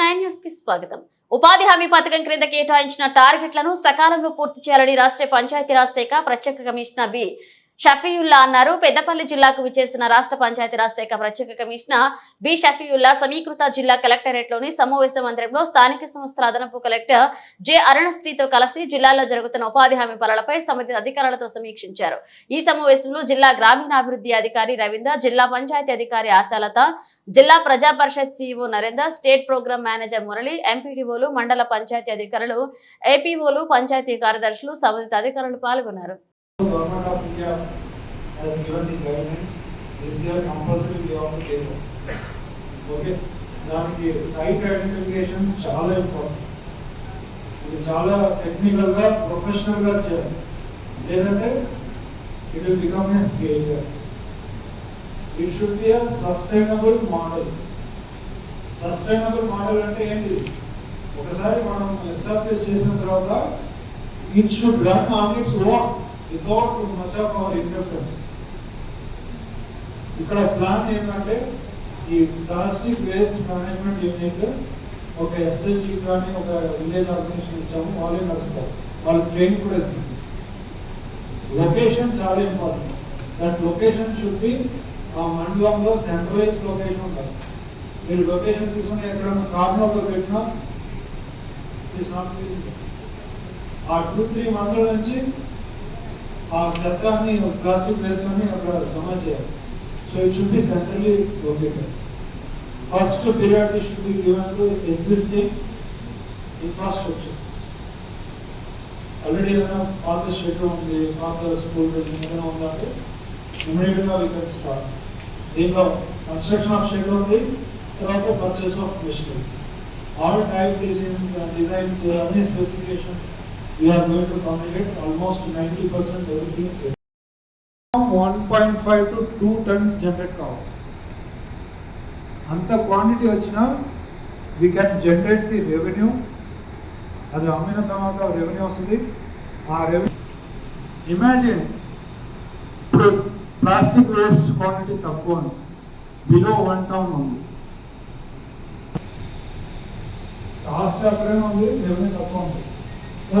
Nine న్యూస్కి స్వాగతం. ఉపాధి హామీ పథకం క్రింద కేటాయించిన టార్గెట్లను సకాలంలో పూర్తి చేయాలని రాష్ట్ర పంచాయతీరాజ్ శాఖ ప్రత్యేక కమిషనర్ బి షఫీయుల్లా అన్నారు. పెద్దపల్లి జిల్లాకు విచ్చేసిన రాష్ట్ర పంచాయతీరాజ్ శాఖ ప్రత్యేక కమిషనర్ బి షఫీయుల్లా సమీకృత జిల్లా కలెక్టరేట్లోని సమావేశ మందిరంలో స్థానిక సంస్థల అదనపు కలెక్టర్ జె అరుణశ్రీతో కలిసి జిల్లాలో జరుగుతున్న ఉపాధి హామీ పనులపై సంబంధిత అధికారులతో సమీక్షించారు. ఈ సమావేశంలో జిల్లా గ్రామీణాభివృద్ధి అధికారి రవీంద్ర జిల్లా పంచాయతీ అధికారి ఆశాలత జిల్లా ప్రజా పరిషత్ CEO Narender state programme manager Murali ఎంపీడీఓలు మండల పంచాయతీ అధికారులు ఏపీఓలు పంచాయతీ కార్యదర్శులు సంబంధిత అధికారులు పాల్గొన్నారు. Government of India has given the guidelines, this year compulsory we have to take up. Okay దానికి సైట్ ఐడెంటిఫికేషన్ చాలా ఇంపార్టెంట్ ఇది చాలా టెక్నికల్గా ప్రొఫెషనల్గా చేయాలి లేదంటే it will become a failure it should be sustainable model sustainable model అంటే ఏంటి ఒకసారి మనం ఎస్టాబ్లిష్ చేసిన తర్వాత it should run on its own without much of our interference ఇక్కడ ప్లాన్ ఏంటంటే ఈ ప్లాస్టిక్ వేస్ట్ మేనేజ్మెంట్ యూనిట్ ఒక ఎస్ఎల్జీ కానీ ఒక విలేజ్ ఆర్గనైజేషన్ ఇచ్చాము వాళ్ళే నడుస్తారు. వాళ్ళు ట్రైనింగ్ కూడా ఇస్తుంది. లొకేషన్ చాలా important that location should be ఆ మండలంలో సెంట్రలైజ్ లొకేషన్ ఉండాలి. మీరు లొకేషన్ తీసుకుని ఎక్కడైనా కార్నర్లో పెట్టినా it's not a two three మండల నుంచి ఆ చెత్తాన్ని ప్లాస్టిక్ వేస్ట్ అని అక్కడ జమ చేయాలి so it should be centrally located first priority should be given to existing infrastructure already ఏదైనా పాత షెడ్ ఉంది పాత స్కూల్ బిల్డింగ్ ఏదైనా ఉందంటే ఇమీడియట్గా వీ కెన్ స్టార్ట్ దీంట్లో కన్స్ట్రక్షన్ ఆఫ్ షెడ్ ఉంది తర్వాత purchase of machineries all type designs designs అన్ని specifications we are going to communicate almost ninety percent everything one point five to two tons generate కావాలి అంత quantity వచ్చినా we can generate the revenue అది అమ్మిన తర్వాత revenue వస్తుంది. ఆ revenue imagine ఇప్పుడు ప్లాస్టిక్ వేస్ట్ క్వాంటిటీ తక్కువ ఉంది బిలో వన్ టౌన్ ఉంది. కాస్ట్ అక్కడే ఉంది రెవెన్యూ తక్కువ ఉంది. సో